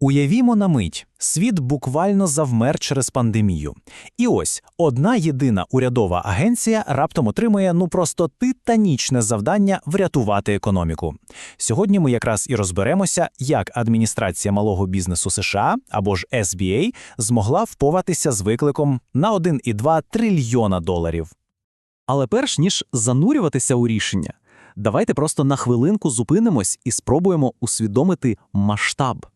Уявімо на мить, світ буквально завмер через пандемію. І ось одна єдина урядова агенція раптом отримує ну просто титанічне завдання врятувати економіку. Сьогодні ми якраз і розберемося, як адміністрація малого бізнесу США або ж SBA змогла впоратися з викликом на 1,2 трильйона доларів. Але перш ніж занурюватися у рішення, давайте просто на хвилинку зупинимось і спробуємо усвідомити масштаб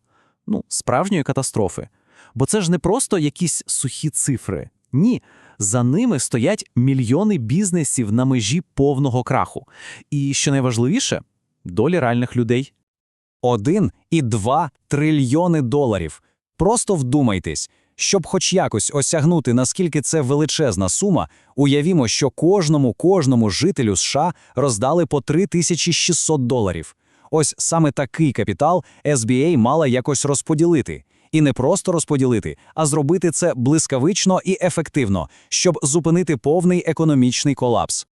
ну, справжньої катастрофи. Бо це ж не просто якісь сухі цифри. Ні, за ними стоять мільйони бізнесів на межі повного краху. І що найважливіше долі реальних людей. 1,2 трильйони доларів. Просто вдумайтесь. Щоб хоч якось осягнути, наскільки це величезна сума, уявімо, що кожному кожному жителю США роздали по 3600 доларів. Ось саме такий капітал SBA мала якось розподілити. І не просто розподілити, а зробити це блискавично і ефективно, щоб зупинити повний економічний колапс.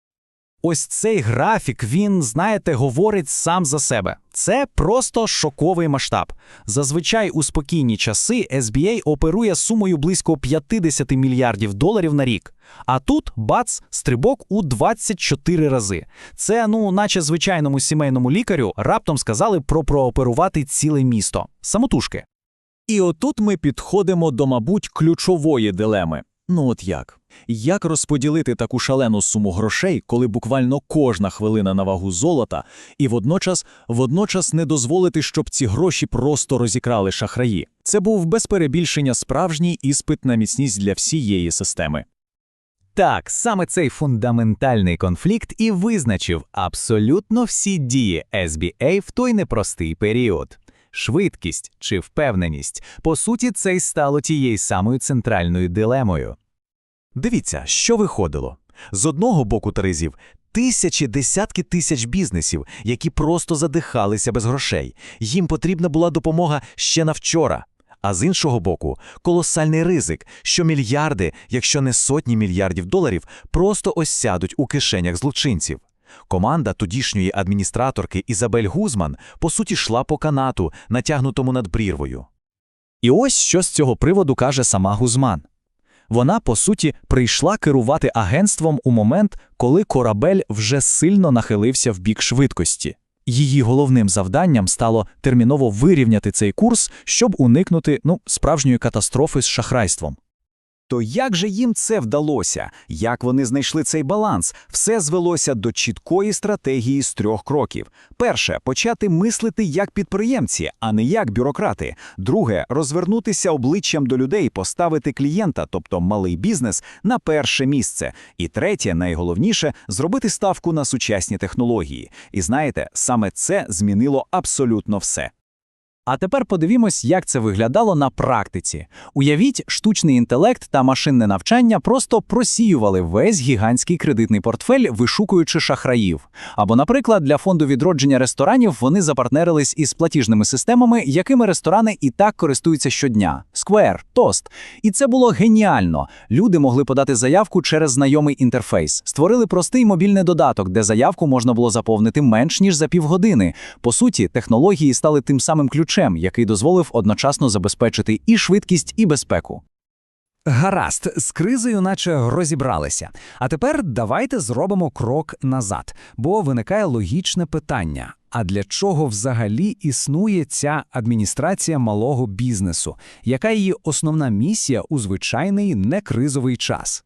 Ось цей графік, він, знаєте, говорить сам за себе. Це просто шоковий масштаб. Зазвичай у спокійні часи SBA оперує сумою близько 50 мільярдів доларів на рік. А тут бац, стрибок у 24 рази. Це, ну, наче звичайному сімейному лікарю, раптом сказали про прооперувати ціле місто. Самотужки. І отут ми підходимо до, мабуть, ключової дилеми. Ну от як? Як розподілити таку шалену суму грошей, коли буквально кожна хвилина на вагу золота, і водночас водночас не дозволити, щоб ці гроші просто розікрали шахраї? Це був без перебільшення справжній іспит на міцність для всієї системи. Так, саме цей фундаментальний конфлікт і визначив абсолютно всі дії SBA в той непростий період. Швидкість чи впевненість, по суті, це й стало тією самою центральною дилемою. Дивіться, що виходило. З одного боку терезів тисячі, десятки тисяч бізнесів, які просто задихалися без грошей. Їм потрібна була допомога ще на вчора. А з іншого боку, колосальний ризик, що мільярди, якщо не сотні мільярдів доларів, просто осядуть у кишенях злочинців. Команда тодішньої адміністраторки Ізабель Гузман по суті йшла по канату, натягнутому над брірвою. І ось що з цього приводу каже сама Гузман. Вона, по суті, прийшла керувати агентством у момент, коли корабель вже сильно нахилився в бік швидкості. Її головним завданням стало терміново вирівняти цей курс, щоб уникнути ну, справжньої катастрофи з шахрайством. То як же їм це вдалося? Як вони знайшли цей баланс? Все звелося до чіткої стратегії з трьох кроків. Перше почати мислити як підприємці, а не як бюрократи. Друге розвернутися обличчям до людей, поставити клієнта, тобто малий бізнес, на перше місце. І третє, найголовніше зробити ставку на сучасні технології. І знаєте, саме це змінило абсолютно все. А тепер подивімось, як це виглядало на практиці. Уявіть, штучний інтелект та машинне навчання просто просіювали весь гігантський кредитний портфель, вишукуючи шахраїв. Або, наприклад, для фонду відродження ресторанів вони запартнерились із платіжними системами, якими ресторани і так користуються щодня: Square, Toast. І це було геніально. Люди могли подати заявку через знайомий інтерфейс, створили простий мобільний додаток, де заявку можна було заповнити менш ніж за півгодини. По суті, технології стали тим самим ключем ключем, який дозволив одночасно забезпечити і швидкість, і безпеку. Гаразд, з кризою, наче розібралися. А тепер давайте зробимо крок назад, бо виникає логічне питання: а для чого взагалі існує ця адміністрація малого бізнесу? Яка її основна місія у звичайний некризовий час?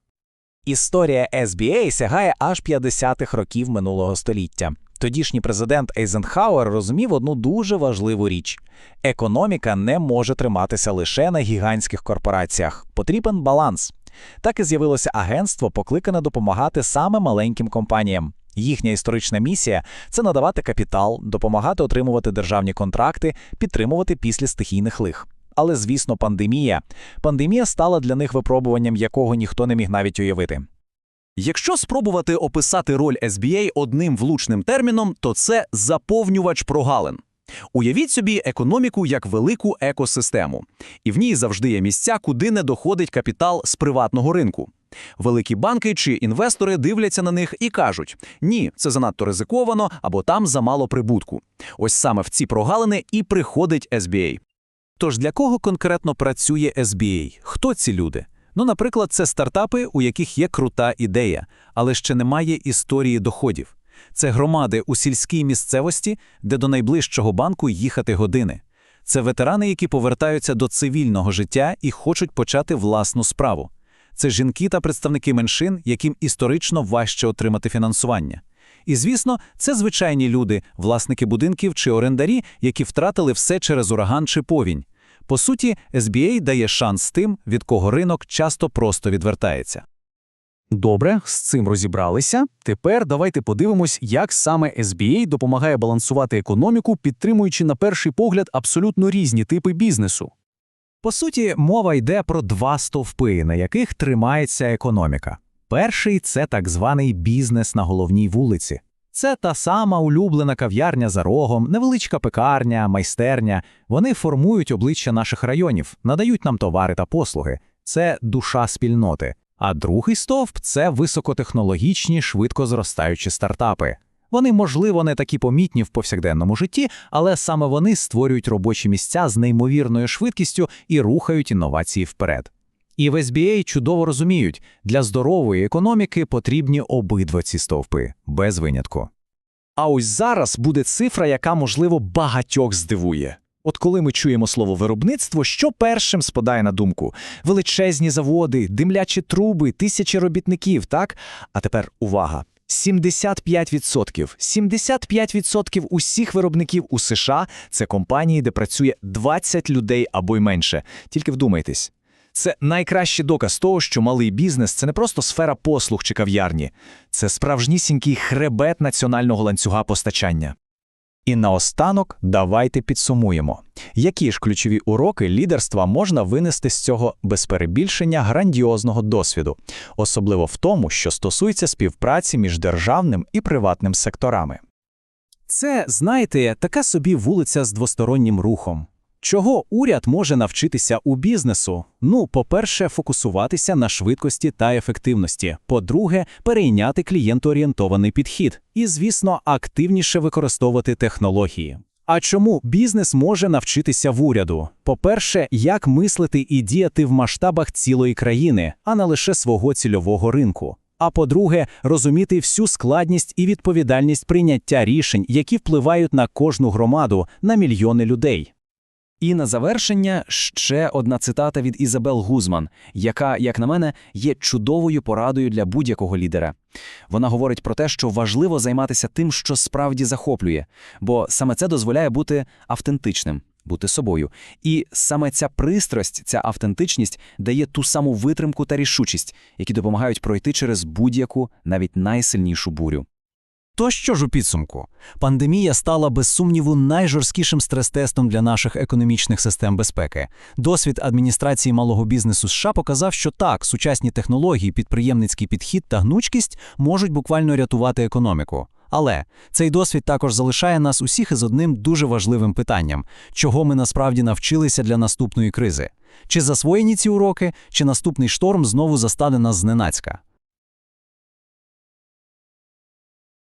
Історія SBA сягає аж 50-х років минулого століття. Тодішній президент Ейзенхауер розумів одну дуже важливу річ: економіка не може триматися лише на гігантських корпораціях. Потрібен баланс. Так і з'явилося агентство, покликане допомагати саме маленьким компаніям. Їхня історична місія це надавати капітал, допомагати отримувати державні контракти, підтримувати після стихійних лих. Але, звісно, пандемія. Пандемія стала для них випробуванням, якого ніхто не міг навіть уявити. Якщо спробувати описати роль SBA одним влучним терміном, то це заповнювач прогалин. Уявіть собі економіку як велику екосистему, і в ній завжди є місця, куди не доходить капітал з приватного ринку. Великі банки чи інвестори дивляться на них і кажуть: ні, це занадто ризиковано або там замало прибутку. Ось саме в ці прогалини і приходить SBA. Тож для кого конкретно працює SBA? Хто ці люди? Ну, наприклад, це стартапи, у яких є крута ідея, але ще немає історії доходів. Це громади у сільській місцевості, де до найближчого банку їхати години. Це ветерани, які повертаються до цивільного життя і хочуть почати власну справу. Це жінки та представники меншин, яким історично важче отримати фінансування. І, звісно, це звичайні люди, власники будинків чи орендарі, які втратили все через ураган чи повінь. По суті, SBA дає шанс тим, від кого ринок часто просто відвертається. Добре, з цим розібралися. Тепер давайте подивимось, як саме SBA допомагає балансувати економіку, підтримуючи на перший погляд абсолютно різні типи бізнесу. По суті, мова йде про два стовпи, на яких тримається економіка. Перший це так званий бізнес на головній вулиці. Це та сама улюблена кав'ярня за рогом, невеличка пекарня, майстерня. Вони формують обличчя наших районів, надають нам товари та послуги. Це душа спільноти. А другий стовп це високотехнологічні, швидко зростаючі стартапи. Вони, можливо, не такі помітні в повсякденному житті, але саме вони створюють робочі місця з неймовірною швидкістю і рухають інновації вперед. І в SBA чудово розуміють, для здорової економіки потрібні обидва ці стовпи, без винятку. А ось зараз буде цифра, яка, можливо, багатьох здивує. От коли ми чуємо слово виробництво, що першим спадає на думку? Величезні заводи, димлячі труби, тисячі робітників, так? А тепер увага. 75%. 75% усіх виробників у США – це компанії, де працює 20 людей або й менше. Тільки вдумайтесь. Це найкращий доказ того, що малий бізнес – це не просто сфера послуг чи кав'ярні. Це справжнісінький хребет національного ланцюга постачання. І наостанок давайте підсумуємо. Які ж ключові уроки лідерства можна винести з цього без перебільшення грандіозного досвіду, особливо в тому, що стосується співпраці між державним і приватним секторами? Це, знаєте, така собі вулиця з двостороннім рухом. Чого уряд може навчитися у бізнесу? Ну, по-перше, фокусуватися на швидкості та ефективності. По-друге, перейняти клієнтоорієнтований підхід. І, звісно, активніше використовувати технології. А чому бізнес може навчитися в уряду? По-перше, як мислити і діяти в масштабах цілої країни, а не лише свого цільового ринку. А по-друге, розуміти всю складність і відповідальність прийняття рішень, які впливають на кожну громаду, на мільйони людей. І на завершення ще одна цитата від Ізабел Гузман, яка, як на мене, є чудовою порадою для будь-якого лідера. Вона говорить про те, що важливо займатися тим, що справді захоплює, бо саме це дозволяє бути автентичним, бути собою. І саме ця пристрасть, ця автентичність дає ту саму витримку та рішучість, які допомагають пройти через будь-яку, навіть найсильнішу бурю. То що ж у підсумку? Пандемія стала без сумніву найжорсткішим стрес-тестом для наших економічних систем безпеки. Досвід адміністрації малого бізнесу США показав, що так, сучасні технології, підприємницький підхід та гнучкість можуть буквально рятувати економіку. Але цей досвід також залишає нас усіх із одним дуже важливим питанням: чого ми насправді навчилися для наступної кризи? Чи засвоєні ці уроки, чи наступний шторм знову застане нас зненацька?